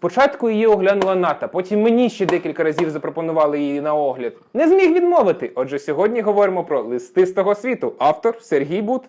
Спочатку її оглянула Ната, потім мені ще декілька разів запропонували її на огляд. Не зміг відмовити. Отже, сьогодні говоримо про листи з того світу. Автор Сергій Бут.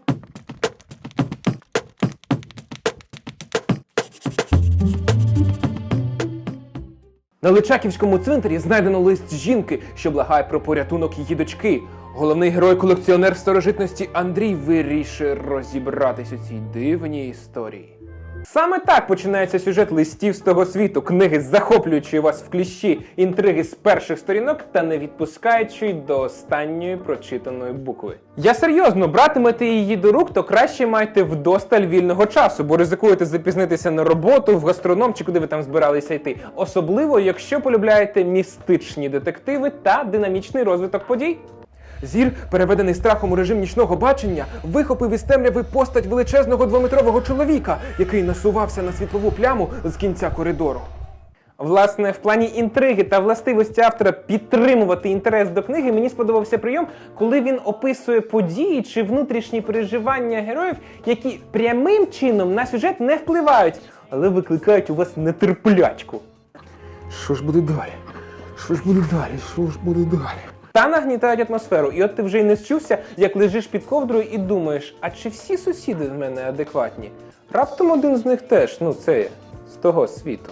На Личаківському цвинтарі знайдено лист жінки, що благає про порятунок її дочки. Головний герой-колекціонер старожитності Андрій вирішує розібратись у цій дивній історії. Саме так починається сюжет листів з того світу, книги, захоплюючи вас в кліщі, інтриги з перших сторінок та не відпускаючи до останньої прочитаної букви. Я серйозно, братимете її до рук, то краще майте вдосталь вільного часу, бо ризикуєте запізнитися на роботу, в гастроном чи куди ви там збиралися йти. Особливо, якщо полюбляєте містичні детективи та динамічний розвиток подій. Зір, переведений страхом у режим нічного бачення, вихопив із темряви постать величезного двометрового чоловіка, який насувався на світлову пляму з кінця коридору. Власне, в плані інтриги та властивості автора підтримувати інтерес до книги мені сподобався прийом, коли він описує події чи внутрішні переживання героїв, які прямим чином на сюжет не впливають, але викликають у вас нетерплячку. Що ж буде далі? Що ж буде далі? Що ж буде далі? Та нагнітають атмосферу, і от ти вже й не зчувся, як лежиш під ковдрою і думаєш, а чи всі сусіди в мене адекватні? Раптом один з них теж, ну це з того світу.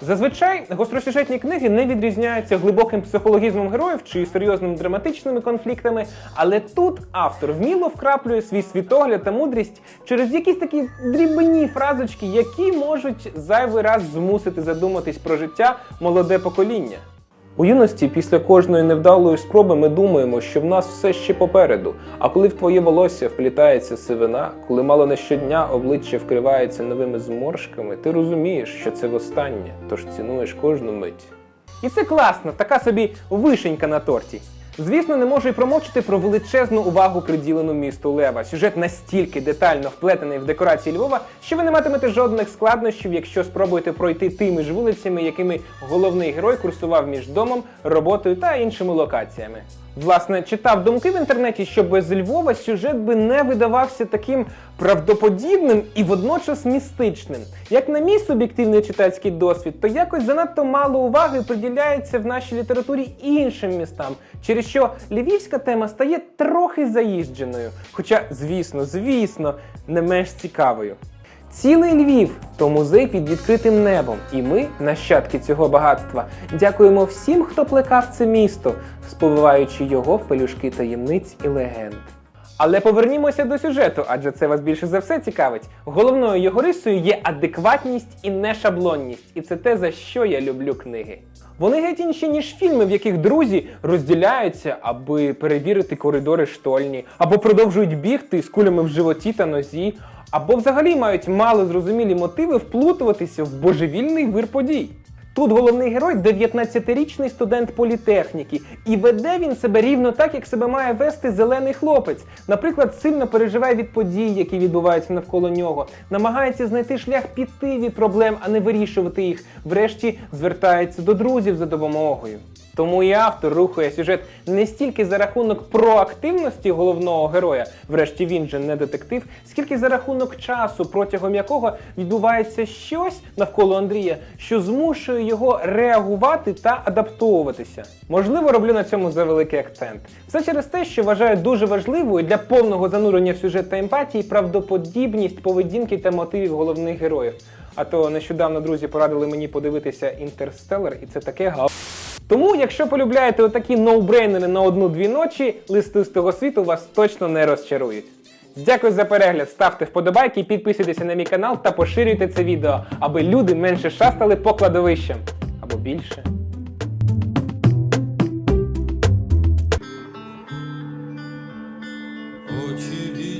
Зазвичай гостросюжетні книги не відрізняються глибоким психологізмом героїв чи серйозними драматичними конфліктами, але тут автор вміло вкраплює свій світогляд та мудрість через якісь такі дрібні фразочки, які можуть зайвий раз змусити задуматись про життя молоде покоління. У юності після кожної невдалої спроби ми думаємо, що в нас все ще попереду. А коли в твоє волосся вплітається сивина, коли мало не щодня обличчя вкривається новими зморшками, ти розумієш, що це востаннє, тож цінуєш кожну мить. І це класно, така собі вишенька на торті. Звісно, не можу й промовчати про величезну увагу приділену місту Лева. Сюжет настільки детально вплетений в декорації Львова, що ви не матимете жодних складнощів, якщо спробуєте пройти тими ж вулицями, якими головний герой курсував між домом, роботою та іншими локаціями. Власне, читав думки в інтернеті, що без Львова сюжет би не видавався таким правдоподібним і водночас містичним. Як на мій суб'єктивний читацький досвід, то якось занадто мало уваги приділяється в нашій літературі іншим містам, через що львівська тема стає трохи заїждженою. Хоча, звісно, звісно, не менш цікавою. Цілий Львів то музей під відкритим небом, і ми, нащадки цього багатства, дякуємо всім, хто плекав це місто, сповиваючи його в пелюшки таємниць і легенд. Але повернімося до сюжету, адже це вас більше за все цікавить. Головною його рисою є адекватність і нешаблонність, і це те, за що я люблю книги. Вони геть інші, ніж фільми, в яких друзі розділяються, аби перевірити коридори штольні, або продовжують бігти з кулями в животі та нозі, або взагалі мають мало зрозумілі мотиви вплутуватися в божевільний вир подій. Тут головний герой 19-річний студент політехніки, і веде він себе рівно так, як себе має вести зелений хлопець. Наприклад, сильно переживає від подій, які відбуваються навколо нього, намагається знайти шлях піти від проблем, а не вирішувати їх. Врешті звертається до друзів за допомогою. Тому і автор рухає сюжет не стільки за рахунок проактивності головного героя, врешті він же не детектив, скільки за рахунок часу, протягом якого відбувається щось навколо Андрія, що змушує його реагувати та адаптовуватися. Можливо, роблю на цьому завеликий акцент. Все через те, що вважаю дуже важливою для повного занурення в сюжет та емпатії правдоподібність поведінки та мотивів головних героїв. А то нещодавно друзі порадили мені подивитися інтерстелер, і це таке гав. Тому, якщо полюбляєте отакі ноубрейнери на одну-дві ночі, листи з того світу вас точно не розчарують. Дякую за перегляд, ставте вподобайки, підписуйтеся на мій канал та поширюйте це відео, аби люди менше шастали по кладовищам. Або більше. Очі